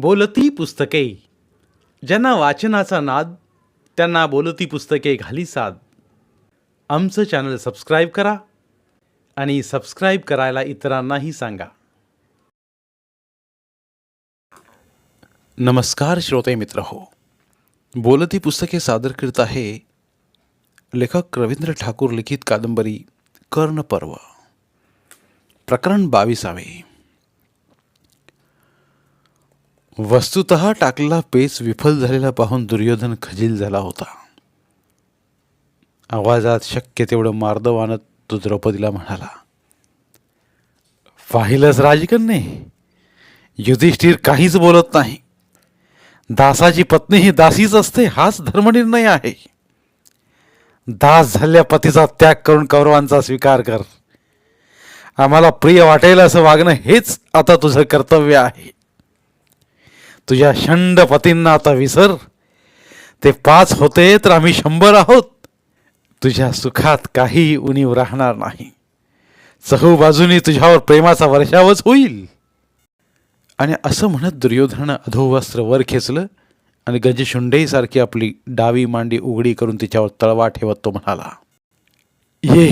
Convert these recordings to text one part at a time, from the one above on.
बोलती पुस्तके. ज्यांना वाचनाचा नाद त्यांना बोलती पुस्तके घाली साद. आमचं चॅनल सबस्क्राईब करा आणि सबस्क्राईब करायला इतरांनाही सांगा. नमस्कार श्रोते मित्र हो. बोलती पुस्तके सादर करीत आहे लेखक रवींद्र ठाकूर लिखित कादंबरी कर्ण पर्व प्रकरण बावीसावे. वस्तुत टाकलेला पेच विफल झालेला पाहून दुर्योधन खजील झाला होता. आवाजात शक्य तेवढं मार्दव आणत तो द्रौपदीला म्हणाला पाहिलंच राजकन्ये. युधिष्ठिर काहीच बोलत नाही. दासाची पत्नी ही दासीच असते हाच धर्मनिर्णय आहे. दास झाल्या पतीचा त्याग करून कौरवांचा स्वीकार कर. आम्हाला प्रिय वाटेल असं वागणं हेच आता तुझं कर्तव्य आहे. तुझ्या शंड पतींना आता विसर. ते पाच होते तर आम्ही शंभर आहोत. तुझ्या सुखात काही उणीव राहणार नाही. चहूबाजूनी तुझ्यावर प्रेमाचा वर्षावच होईल. आणि असं म्हणत दुर्योधनानं अधोवस्त्र वर खेचलं आणि गजशुंडेसारखी आपली डावी मांडी उघडी करून तिच्यावर तळवा ठेवत तो म्हणाला ये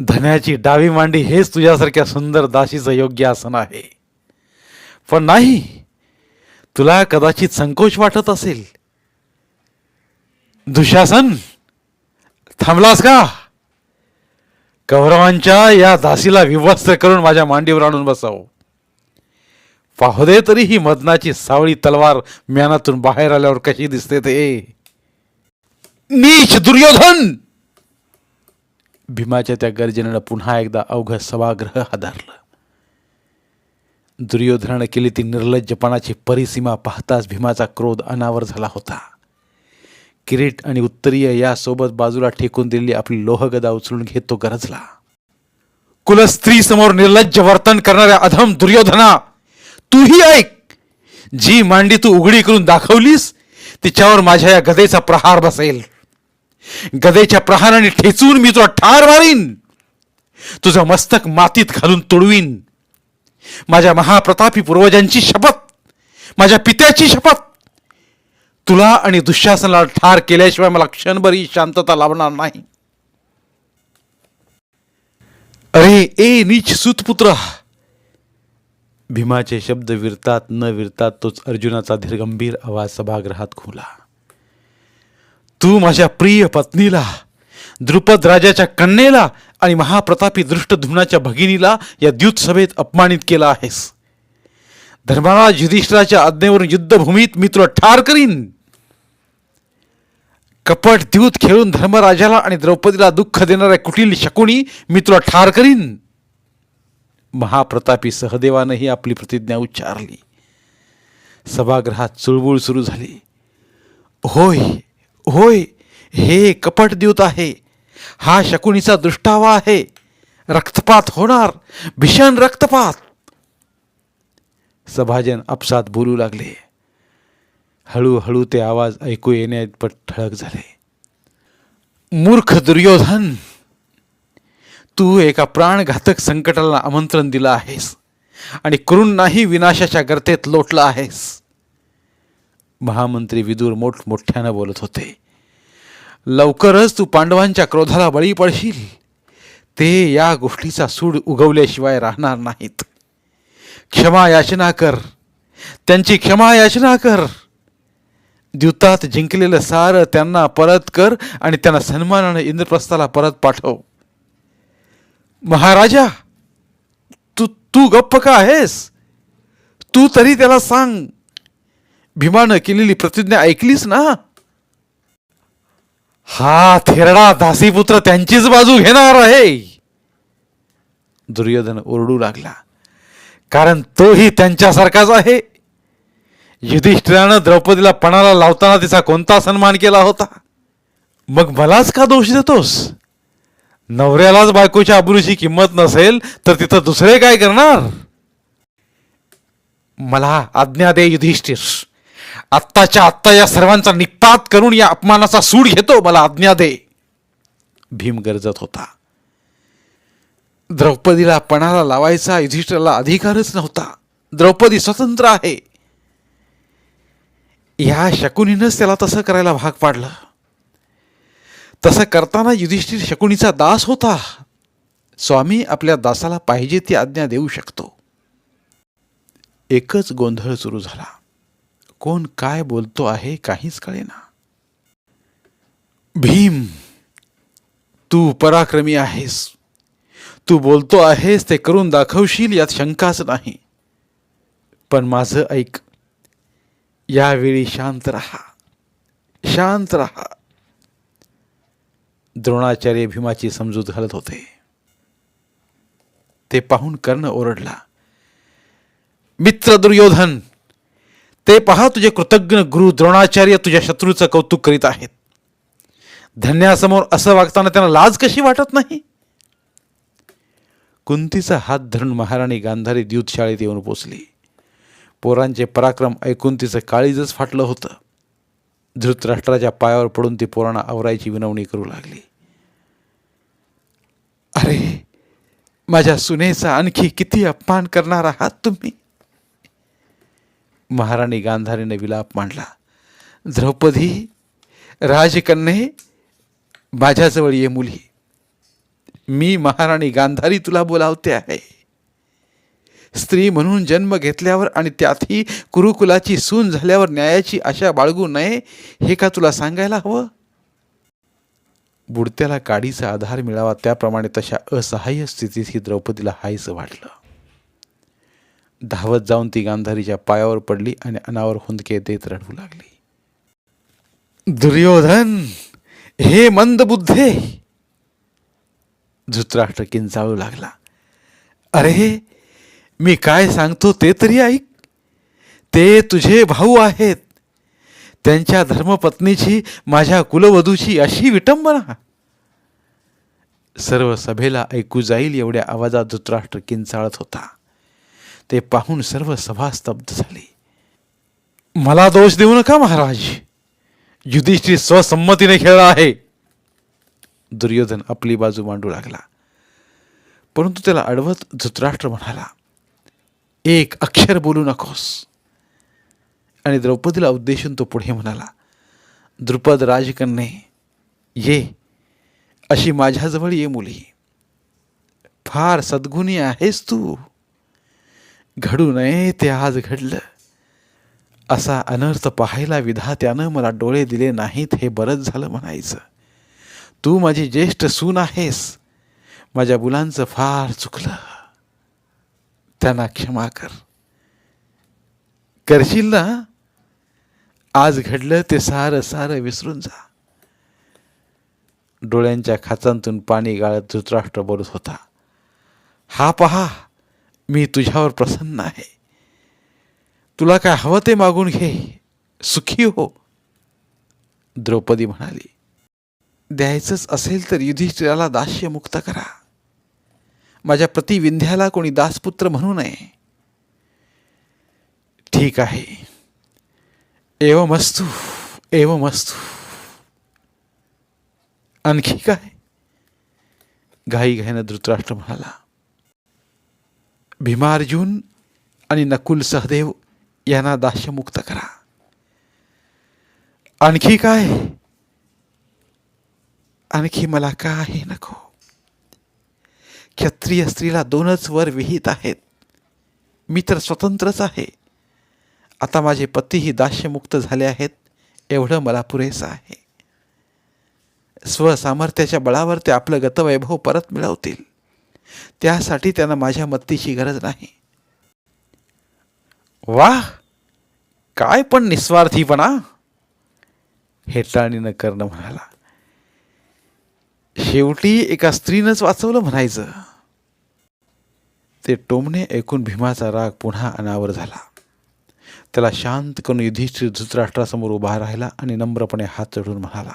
धन्याची डावी मांडी हेच तुझ्यासारख्या सुंदर दाशीचं योग्य आसन आहे. पण नाही तुला कदाचित संकोच वाटत असेल. दुशासन थांबलास का? कौरवांच्या या दासीला विवस्त्र करून माझ्या मांडीवर आणून बसाव. पाहू दे तरी ही मदनाची सावळी तलवार म्यानातून बाहेर आल्यावर कशी दिसते ते. नीच दुर्योधन! भीमाच्या त्या गर्जनेनं पुन्हा एकदा अवघ सभागृह हादरलं. दुर्योधनाने केली ती निर्लज्जपणाची परिसीमा पाहताच भीमाचा क्रोध अनावर झाला होता. किरीट आणि उत्तरीय यासोबत बाजूला ठेकून दिलेली आपली लोहगदा उचलून घेत तो गरजला. कुलस्त्री समोर निर्लज्ज वर्तन करणाऱ्या अधम दुर्योधना तूही ऐक जी मांडी तू उघडी करून दाखवलीस तिच्यावर माझ्या या गदेचा प्रहार बसेल. गदेच्या प्रहाराने ठेचून मी तुला ठार मारीन. तुझं मस्तक मातीत घालून तुडवीन. माझ्या महाप्रतापी पूर्वजांची शपथ माझ्या पित्याची शपथ. तुला आणि दुःशासनाला ठार केल्याशिवाय मला क्षणभरही शांतता लाभणार नाही. अरे ए नीच सुतपुत्र! भीमाचे शब्द विरतात न विरतात तोच अर्जुनाचा धीरगंभीर आवाज सभागृहात खुला. तू माझ्या प्रिय पत्नीला द्रुपद राजाच्या कन्येला आणि महाप्रतापी दृष्टधुम्नाच्या भगिनीला या द्यूत सभेत अपमानित केला आहेस. धर्मराज युधिष्ठराच्या आज्ञेवरून युद्धभूमीत मी तुला ठार करीन. कपट द्यूत खेळून धर्मराजाला आणि द्रौपदीला दुःख देणाऱ्या कुटील शकुनी मी तुला ठार करीन. महाप्रतापी सहदेवानंही आपली प्रतिज्ञा उच्चारली. सभागृहात चुळबुळ सुरू झाली. होय होय हे कपट द्यूत आहे. हा शकुनीचा दृष्टावा आहे. रक्तपात होणार. भीषण रक्तपात. सभाजन आपसात बोलू लागले. हळूहळू ते आवाज ऐकू येण्यात ठळक झाले. मूर्ख दुर्योधन तू एका प्राणघातक संकटाला आमंत्रण दिलं आहेस आणि करूंनाही विनाशाच्या गर्तेत लोटला आहेस. महामंत्री विदूर मोठमोठ्यानं बोलत होते. लवकरच तू पांडवांच्या क्रोधाला बळी पडशील. ते या गोष्टीचा सूड उगवल्याशिवाय राहणार नाहीत. क्षमा याचना कर. त्यांची क्षमा याचना कर. द्युतात जिंकलेलं सारं त्यांना परत कर आणि त्यांना सन्मानानं इंद्रप्रस्थाला परत पाठव. महाराजा तू तू गप्प का आहेस? तू तरी त्याला सांग. भीमानं केलेली प्रतिज्ञा ऐकलीस ना? हा थेरडा दासीपुत्र त्यांचीच बाजू घेणार आहे. दुर्योधन ओरडू लागला. कारण तोही त्यांच्यासारखाच आहे. युधिष्ठिरानं द्रौपदीला पणाला लावताना तिचा कोणता सन्मान केला होता? मग मलाच का दोष देतोस? नवऱ्यालाच बायकोच्या अब्रूची किंमत नसेल तर तिथं दुसरे काय करणार? मला आज्ञा दे युधिष्ठिर. आत्ताच्या आत्ता या सर्वांचा निपात करून या अपमानाचा सूड घेतो मला आज्ञा दे. भीम गरजत होता. द्रौपदीला पणाला लावायचा युधिष्ठिराला अधिकारच नव्हता. द्रौपदी स्वतंत्र आहे. ह्या शकुनीनंच त्याला तसं करायला भाग पाडलं. तसं करताना युधिष्ठिर शकुनीचा दास होता. स्वामी आपल्या दासाला पाहिजे ती आज्ञा देऊ शकतो. एकच गोंधळ सुरू झाला. कोण काय बोलतो आहे काहीच कळेना. भीम तू पराक्रमी आहेस. तू बोलतो आहेस ते करून दाखवशील यात शंकाच नाही. पण माझं ऐक यावेळी शांत रहा. शांत राहा. द्रोणाचार्य भीमाची समजूत घालत होते. ते पाहून कर्ण ओरडला मित्र दुर्योधन ते पहा तुझे कृतज्ञ गुरु द्रोणाचार्य तुझ्या शत्रूचं कौतुक करीत आहेत. धन्यासमोर असं वागताना त्यांना लाज कशी वाटत नाही? कुंतीचा हात धरून महाराणी गांधारी द्यूतशाळेत येऊन पोचली. पोरांचे पराक्रम ऐकून तिचं काळीजच फाटलं होतं. धृतराष्ट्राच्या पायावर पडून ती पोरांना आवरायची विनवणी करू लागली. अरे माझ्या सुनेचा आणखी किती अपमान करणार आहात तुम्ही? महाराणी गांधारीने विलाप मांडला. द्रौपदी राजकन्ये माझ्याजवळ ये मुली. मी महाराणी गांधारी तुला बोलावते आहे. स्त्री म्हणून जन्म घेतल्यावर आणि त्यातही कुरुकुलाची सून झाल्यावर न्यायाची आशा बाळगू नये हे का तुला सांगायला हवं? बुडत्याला काडीचा आधार मिळावा त्याप्रमाणे तशा असहाय्य स्थितीत ही द्रौपदीला हायचं वाटलं. धावत जाऊन ती गांधारीच्या पायावर पडली आणि अनावर हुंदके देत रडवू लागली. दुर्योधन हे मंद बुद्धे! धृतराष्ट्र किंचाळू लागला. अरे मी काय सांगतो ते तरी ऐक. ते तुझे भाऊ आहेत. त्यांच्या धर्मपत्नीची माझ्या कुलवधूची अशी विटंबना. सर्व सभेला ऐकू जाईल एवढ्या आवाजात धृतराष्ट्र किंचाळत होता. ते पाहून सर्व सभा स्तब्ध झाली. मला दोष देऊ नका महाराज. युधिष्ठिर स्वसंमतीने खेळला आहे. दुर्योधन आपली बाजू मांडू लागला. परंतु त्याला अडवत धृतराष्ट्र म्हणाला एक अक्षर बोलू नकोस. आणि द्रौपदीला उद्देशून तो पुढे म्हणाला द्रुपद राजकन्ये ये. अशी माझ्याजवळ ये मुली. फार सद्गुणी आहेस तू. घडू नये ते आज घडलं. असा अनर्थ पाहायला विधात्यानं मला डोळे दिले नाहीत हे बरंच झालं म्हणायचं. तू माझी ज्येष्ठ सून आहेस. माझ्या मुलांचं फार चुकलं. त्यांना क्षमा कर. करशील ना? आज घडलं ते सारं सारं विसरून जा. डोळ्यांच्या खाचांतून पाणी गाळत धृतराष्ट्र बोलत होता. हा पहा मी तुझ्यावर प्रसन्न आहे. तुला काय हवं ते मागून घे. सुखी हो. द्रौपदी म्हणाली द्यायचंच असेल तर युधिष्ठिराला दास्य मुक्त करा. माझ्या प्रतिविंध्याला कोणी दासपुत्र म्हणू नये. ठीक आहे. एवमस्तू एवमस्तू. आणखी काय? घाई घाईनं धृतराष्ट्र म्हणाला भीमार्जुन आणि नकुल सहदेव यांना दास्यमुक्त करा. आणखी काय? आणखी मला काही नको. क्षत्रिय स्त्रीला दोनच वर विहित आहेत. मी तर स्वतंत्रच आहे. आता माझे पतीही दास्यमुक्त झाले आहेत एवढं मला पुरेसं आहे. स्वसामर्थ्याच्या बळावर ते आपलं गतवैभव परत मिळवतील. त्यासाठी त्यांना माझ्या मत्तीची गरज नाही. वाह! काय पण निस्वार्थीपणा! हेटाळणीनं कर्ण म्हणाला. शेवटी एका स्त्रीनंच वाचवलं म्हणायचं. ते टोमणे ऐकून भीमाचा राग पुन्हा अनावर झाला. त्याला शांत करून युधिष्ठिर धृतराष्ट्रासमोर उभा राहिला आणि नम्रपणे हात चढून म्हणाला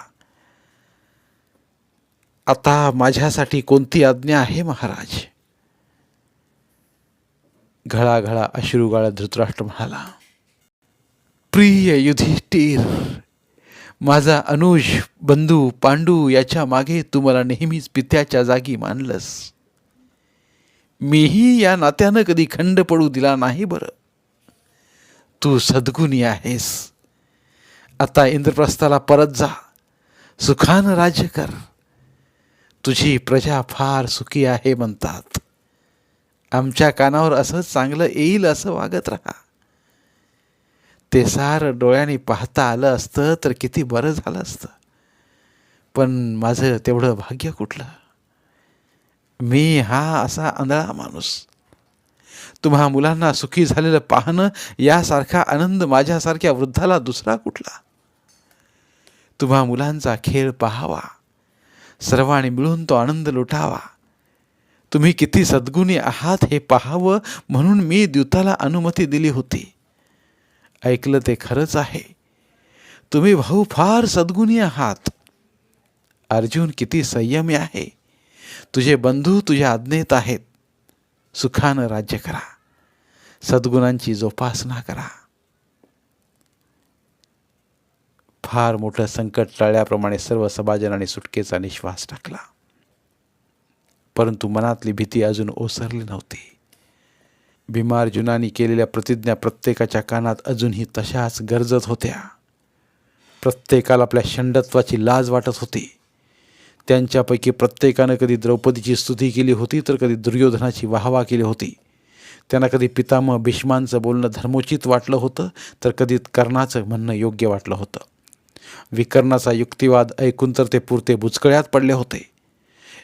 आता माझ्यासाठी कोणती आज्ञा आहे महाराज? घळाघळा अश्रू धृतराष्ट्र म्हणाला प्रिय युधिष्ठिर माझा अनुज बंधू पांडू याच्या मागे तू मला नेहमीच पित्याच्या जागी मानलंस. मीही या नात्यानं कधी खंड पडू दिला नाही बरं. तू सद्गुणी आहेस. आता इंद्रप्रस्थाला परत जा. सुखानं राज्य कर. तुझी प्रजा फार सुखी आहे म्हणतात. आमच्या कानावर असं चांगलं येईल असं वागत राहा. ते सार डोळ्यांनी पाहता आलं असतं तर किती बरं झालं असतं. पण माझं तेवढं भाग्य कुठलं? मी हा असा आंधळा माणूस. तुम्हा मुलांना सुखी झालेलं पाहणं यासारखा आनंद माझ्यासारख्या वृद्धाला दुसरा कुठला? तुम्हा मुलांचा खेळ पाहावा. सर्वांनी मिळून तो आनंद लुटावा. तुम्ही किती सद्गुणी आहात हे पाहावं म्हणून मी द्यूताला अनुमती दिली होती. ऐकलं ते खरंच आहे. तुम्ही भाऊ फार सद्गुणी आहात. अर्जुन किती संयमी आहे. तुझे बंधू तुझ्या आज्ञेत आहेत. सुखानं राज्य करा. सद्गुणांची जोपासना करा. फार मोठं संकट टाळल्याप्रमाणे सर्व सभाजनाने सुटकेचा निश्वास टाकला. परंतु मनातली भीती अजून ओसरली नव्हती. भीमार्जुनानी केलेल्या प्रतिज्ञा प्रत्येकाच्या कानात अजूनही तशाच गरजत होत्या. प्रत्येकाला आपल्या षंडत्वाची लाज वाटत होती. त्यांच्यापैकी प्रत्येकानं कधी द्रौपदीची स्तुती केली होती तर कधी दुर्योधनाची वाहवा केली होती. त्यांना कधी पितामह भीष्मांचं बोलणं धर्मोचित वाटलं होतं तर कधी कर्णाचं म्हणणं योग्य वाटलं होतं. विकर्णाचा युक्तिवाद ऐकून तर ते पुरते बुचकळ्यात पडले होते.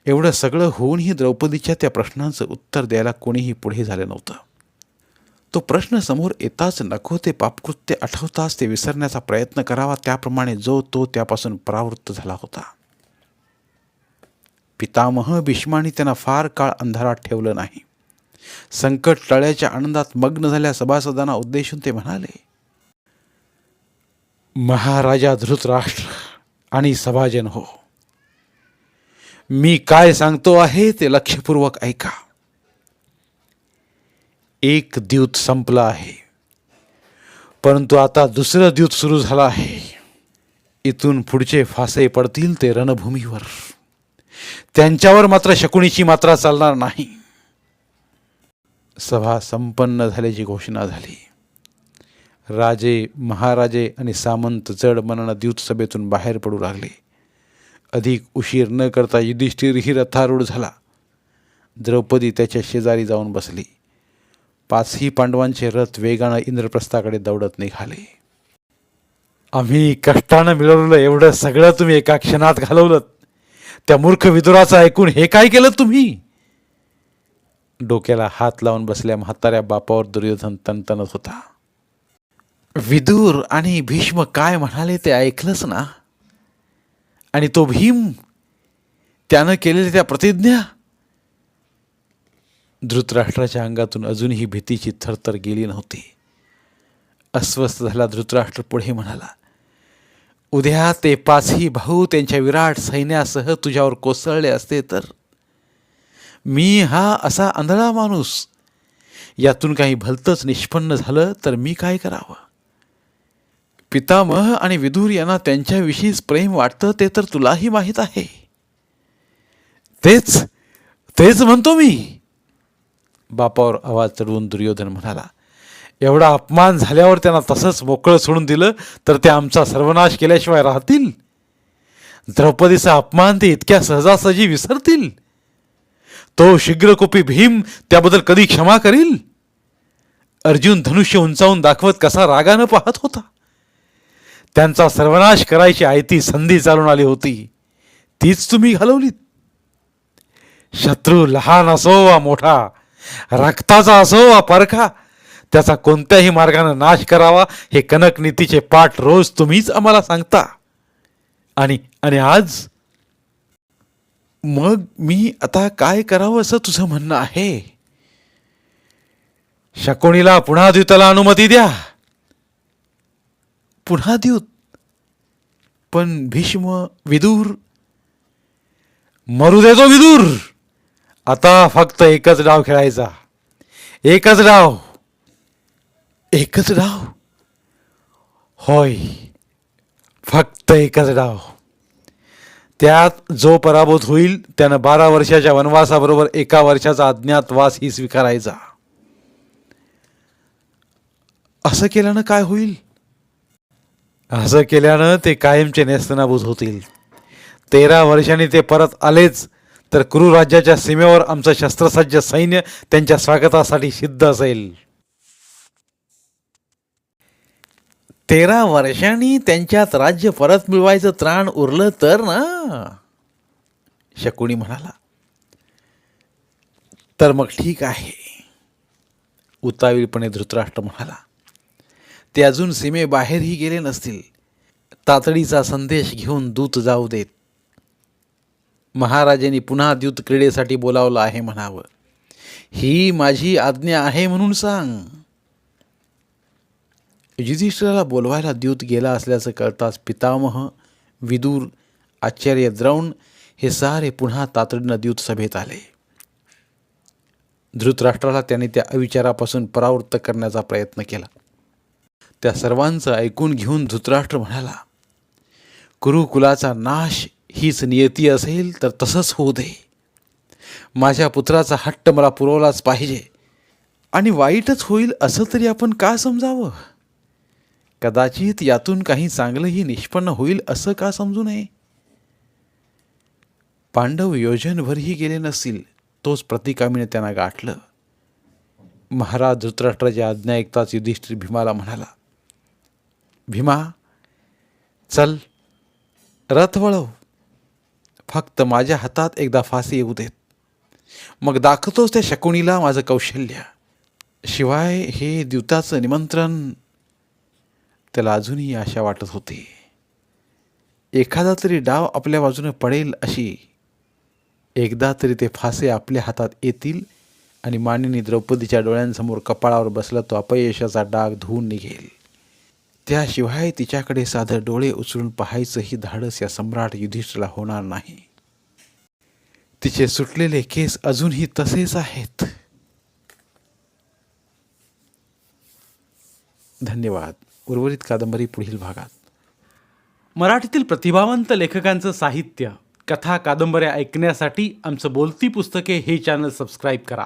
एवढं सगळं होऊनही द्रौपदीच्या त्या प्रश्नांचं उत्तर द्यायला कोणीही पुढे झालं नव्हतं. तो प्रश्न समोर येताच नको ते पापकृत्य आठवताच ते विसरण्याचा प्रयत्न करावा त्याप्रमाणे जो तो त्यापासून परावृत्त झाला होता. पितामह भीष्माने त्यांना फार काळ अंधारात ठेवलं नाही. संकट टळ्याच्या आनंदात मग्न झाल्या सभासदांना उद्देशून ते म्हणाले महाराजा धृतराष्ट्र आणि सभाजन हो. मी काय सांगतो आहे ते लक्षपूर्वक ऐका. एक द्यूत संपला आहे. परंतु आता दुसरं द्यूत सुरू झालं आहे. इथून पुढचे फासे पडतील ते रणभूमीवर. त्यांच्यावर मात्र शकुनीची मात्रा चालणार नाही. सभा संपन्न झाल्याची घोषणा झाली. राजे महाराजे आणि सामंत जड मनानं द्यूत सभेतून बाहेर पडू लागले. अधिक उशीर न करता युधिष्ठिरही रथारूढ झाला. द्रौपदी त्याच्या शेजारी जाऊन बसली. पाचही पांडवांचे रथ वेगानं इंद्रप्रस्थाकडे दौडत निघाले. आम्ही कष्टानं मिळवलं एवढं सगळं तुम्ही एका क्षणात घालवलं त्या मूर्ख विदुराचं ऐकून हे काय केलं तुम्ही? डोक्याला हात लावून बसल्या म्हाताऱ्या बापावर दुर्योधन तणतणत होता. विदूर आणि भीष्म काय म्हणाले ते ऐकलंच ना? आणि तो भीम त्यानं केलेल्या त्या प्रतिज्ञा? धृतराष्ट्राच्या अंगातून अजूनही भीतीची थरथर गेली नव्हती. अस्वस्थ झाला धृतराष्ट्र पुढे म्हणाला उद्या ते पाचही भाऊ त्यांच्या विराट सैन्यासह तुझ्यावर कोसळले असते तर? मी हा असा आंधळा माणूस यातून काही भलतंच निष्पन्न झालं तर मी काय करावं? पितामह आणि विदूर यांना त्यांच्याविषयीच प्रेम वाटतं ते तर तुलाही माहीत आहे. तेच तेच म्हणतो मी. बापावर आवाज चढवून दुर्योधन म्हणाला एवढा अपमान झाल्यावर त्यांना तसंच मोकळं सोडून दिलं तर ते आमचा सर्वनाश केल्याशिवाय राहतील? द्रौपदीचा अपमान ते इतक्या सहजासहजी विसरतील? तो शीघ्रकोपी भीम त्याबद्दल कधी क्षमा करील? अर्जुन धनुष्य उंचावून दाखवत कसा रागानं पाहत होता. त्यांचा सर्वनाश करायची आयती संधी चालून आली होती. तीच तुम्ही घालवलीत शत्रू लहान असो वा मोठा रक्ताचा असो वा परखा त्याचा कोणत्याही मार्गाने नाश करावा हे कनक नीतीचे पाठ रोज तुम्हीच आम्हाला सांगता. आणि आणि आज? मग मी आता काय करावं असं तुझं म्हणणं आहे? शकुणीला पुन्हा द्यूताला अनुमती द्या. पुन्हा द्यूत पण भीष्म विदूर. मरू देतो विदूर. आता फक्त एकच डाव खेळायचा. एकच डाव. एकच डाव. होय. फक्त एकच डाव. त्यात जो पराभूत होईल त्यानं बारा वर्षाच्या वनवासाबरोबर एका वर्षाचा अज्ञातवास ही स्वीकारायचा. असं केल्यानं काय होईल? असं केल्यानं ते कायमचे नेस्तनाबूत होतील. तेरा वर्षांनी ते परत आलेच तर कुरु राज्याच्या सीमेवर आमचं शस्त्रसज्ज सैन्य त्यांच्या स्वागतासाठी सिद्ध असेल. तेरा वर्षांनी त्यांच्यात राज्य परत मिळवायचं त्राण उरलं तर ना? शकुणी म्हणाला तर मग ठीक आहे. उतावीळपणे धृतराष्ट्र म्हणाला ते अजून सीमेबाहेरही गेले नसतील. तातडीचा संदेश घेऊन दूत जाऊ देत. महाराजांनी पुन्हा द्यूत क्रीडेसाठी बोलावलं आहे म्हणावं. ही माझी आज्ञा आहे म्हणून सांग. युधिष्ठिराला बोलवायला द्यूत गेला असल्याचं कळताच पितामह विदूर आचार्य द्रौण हे सारे पुन्हा तातडीनं द्यूत सभेत आले. धृतराष्ट्राला त्याने त्या अविचारापासून परावृत्त करण्याचा प्रयत्न केला. त्या सर्वांचं ऐकून घेऊन धृतराष्ट्र म्हणाला कुरुकुलाचा नाश हीच नियती असेल तर तसंच होऊ दे. माझ्या पुत्राचा हट्ट मला पुरवलाच पाहिजे आणि वाईटच होईल असं तरी आपण का समजावं? कदाचित यातून काही चांगलंही निष्पन्न होईल असं का समजू नये? पांडव योजनभरही गेले नसतील तोच प्रतिकामीने त्यांना गाठलं. महाराज धृतराष्ट्राची आज्ञा ऐकताच युधिष्ठिर भीमाला म्हणाला भीमा चल रथ वळव. फक्त माझ्या हातात एकदा फाशी येऊ देत. मग दाखवतोच त्या शकुणीला माझं कौशल्य. शिवाय हे द्यूताचं निमंत्रण त्याला अजूनही आशा वाटत होती. एखादा तरी डाव आपल्या बाजूने पडेल अशी. एकदा तरी ते फासे आपल्या हातात येतील आणि मानिनी द्रौपदीच्या डोळ्यांसमोर कपाळावर बसला तो अपयशाचा डाग धुवून निघेल. त्याशिवाय तिच्याकडे साधं डोळे उचलून पाहायचंही धाडस या सम्राट युधिष्ठिरला होणार नाही. तिचे सुटलेले केस अजूनही तसेच आहेत. धन्यवाद. उर्वरित कादंबरी पुढील भागात. मराठीतील प्रतिभावंत लेखकांचं साहित्य कथा कादंबऱ्या ऐकण्यासाठी आमचं बोलती पुस्तके हे चॅनल सबस्क्राईब करा.